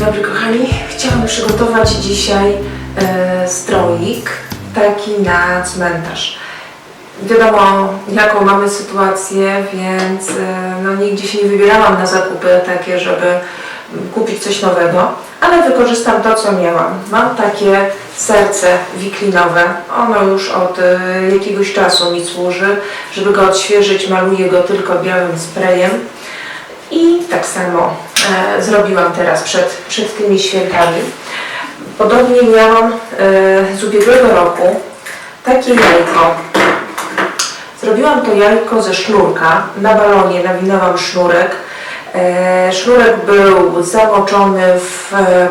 dobry kochani. Chciałam przygotować dzisiaj e, stroik taki na cmentarz. Wiadomo jaką mamy sytuację, więc e, no, nigdzie się nie wybierałam na zakupy takie, żeby kupić coś nowego, ale wykorzystam to co miałam. Mam takie serce wiklinowe. Ono już od e, jakiegoś czasu mi służy. Żeby go odświeżyć maluję go tylko białym sprayem. I tak samo zrobiłam teraz przed, przed tymi świętami. Podobnie miałam e, z ubiegłego roku takie jajko. Zrobiłam to jajko ze sznurka. Na balonie nawinęłam sznurek. E, sznurek był zamoczony w... E,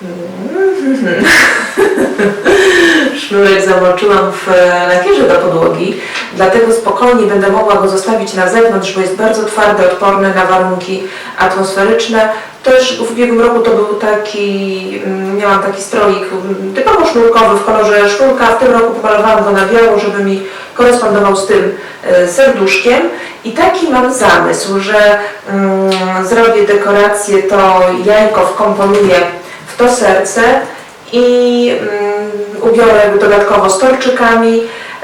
Sznurek zamoczyłam w lakierze do podłogi, dlatego spokojnie będę mogła go zostawić na zewnątrz, bo jest bardzo twardy, odporny na warunki atmosferyczne. Też w ubiegłym roku to był taki, mm, miałam taki stroik mm, typowo sznurkowy w kolorze sznurka, w tym roku pomalowałam go na biało, żeby mi korespondował z tym e, serduszkiem. I taki mam zamysł, że mm, zrobię dekorację, to jajko wkomponuję w to serce i mm, ubiorę dodatkowo storczykami.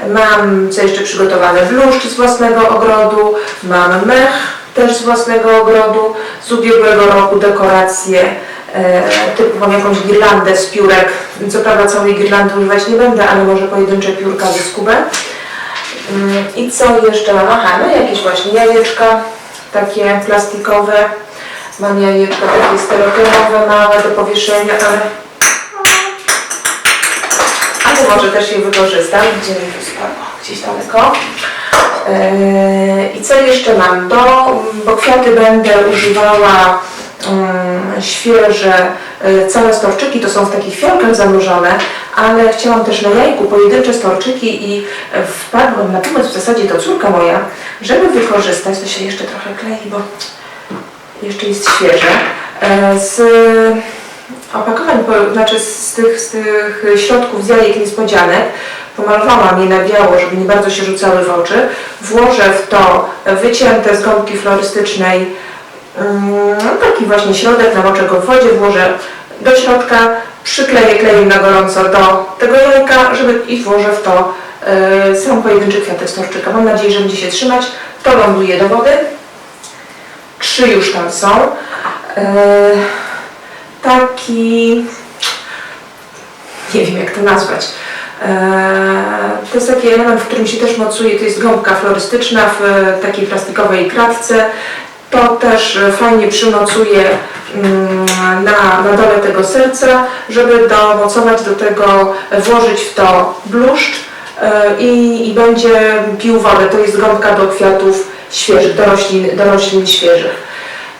Mam co jeszcze przygotowane bluszcz z własnego ogrodu, mam mech też z własnego ogrodu, z ubiegłego roku dekoracje e, typu mam jakąś girlandę z piórek. Co prawda całej girlandy używać nie będę, ale może pojedyncze piórka ze skubę. Mm, I co jeszcze mam? Aha, no jakieś właśnie jajeczka takie plastikowe. Mam jajeczka takie stereotypowe, małe do powieszenia, ale może też je wykorzystam. Gdzie mi tu spadło? Gdzieś daleko. Yy, I co jeszcze mam? Do, bo kwiaty będę używała mm, świeże, y, całe storczyki, to są w takich fiolkach zanurzone, ale chciałam też na jajku pojedyncze storczyki i wpadłam na pomysł, w zasadzie to córka moja, żeby wykorzystać, to się jeszcze trochę klei, bo jeszcze jest świeże, e, z opakowań, znaczy z tych, z tych środków z jajek niespodzianek, pomalowałam je na biało, żeby nie bardzo się rzucały w oczy. Włożę w to wycięte z gąbki florystycznej mm, taki właśnie środek, namoczę go w wodzie, włożę do środka, przykleję klejem na gorąco do tego jajka, żeby i włożę w to e, sam pojedynczy kwiatek storczyka. Mam nadzieję, że będzie się trzymać. To ląduje do wody. Trzy już tam są. E, taki nie wiem jak to nazwać. Eee, To jest taki element, w którym się też mocuje, to jest gąbka florystyczna w e, takiej plastikowej kratce. To też e, fajnie przymocuje mm, na, na dole tego serca, żeby domocować do tego, e, włożyć w to bluszcz e, i, i będzie pił wodę. To jest gąbka do kwiatów świeżych, do roślin, do roślin świeżych.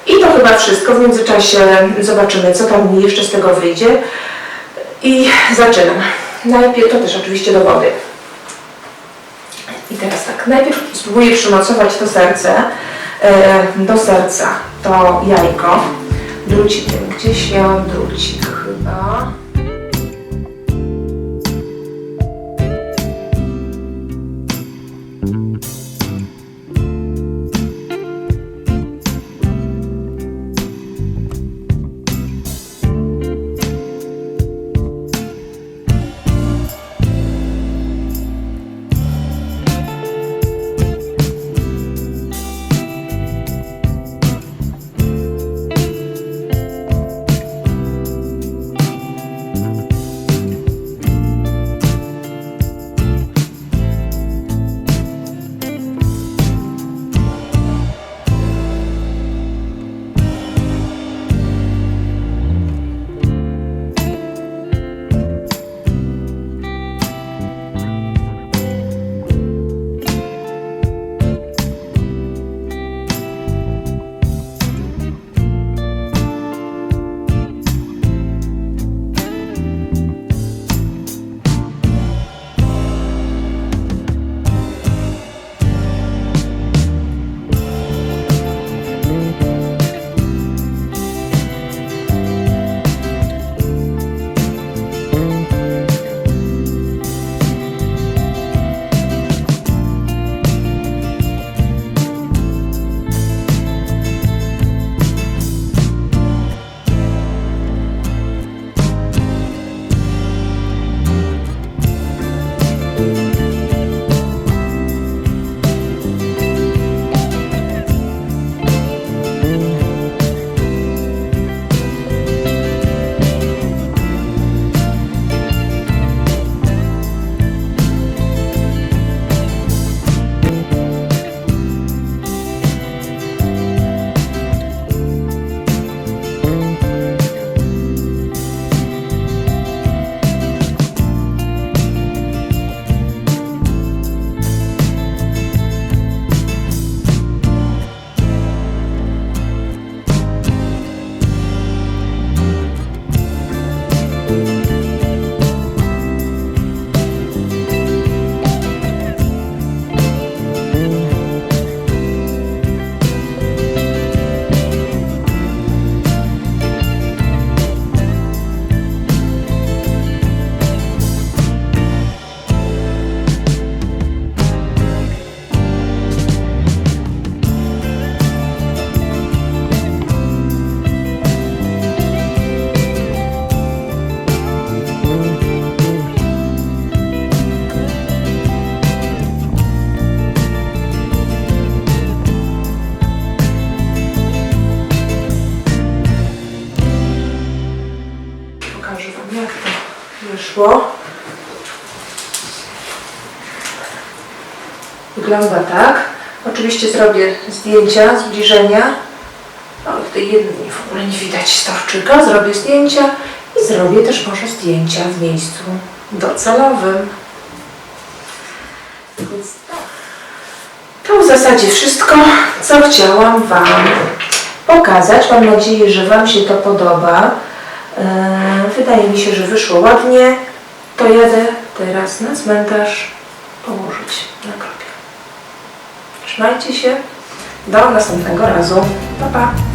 I to chyba wszystko. W międzyczasie zobaczymy, co tam jeszcze z tego wyjdzie. I zaczynam. Najpierw, to też oczywiście do wody. I teraz tak, najpierw spróbuję przymocować to serce, e, do serca to jajko. Drucikiem, gdzieś miałam drucik chyba. Wyszło. Wygląda tak. Oczywiście zrobię zdjęcia, zbliżenia. O, w tej jednej w ogóle nie widać storczyka. Zrobię zdjęcia i zrobię też może zdjęcia w miejscu docelowym. Więc tak. To w zasadzie wszystko, co chciałam Wam pokazać. Mam nadzieję, że Wam się to podoba. Eee, Wydaje mi się, że wyszło ładnie. To jadę teraz na cmentarz położyć na grobie. Trzymajcie się. Do następnego razu. Pa, pa.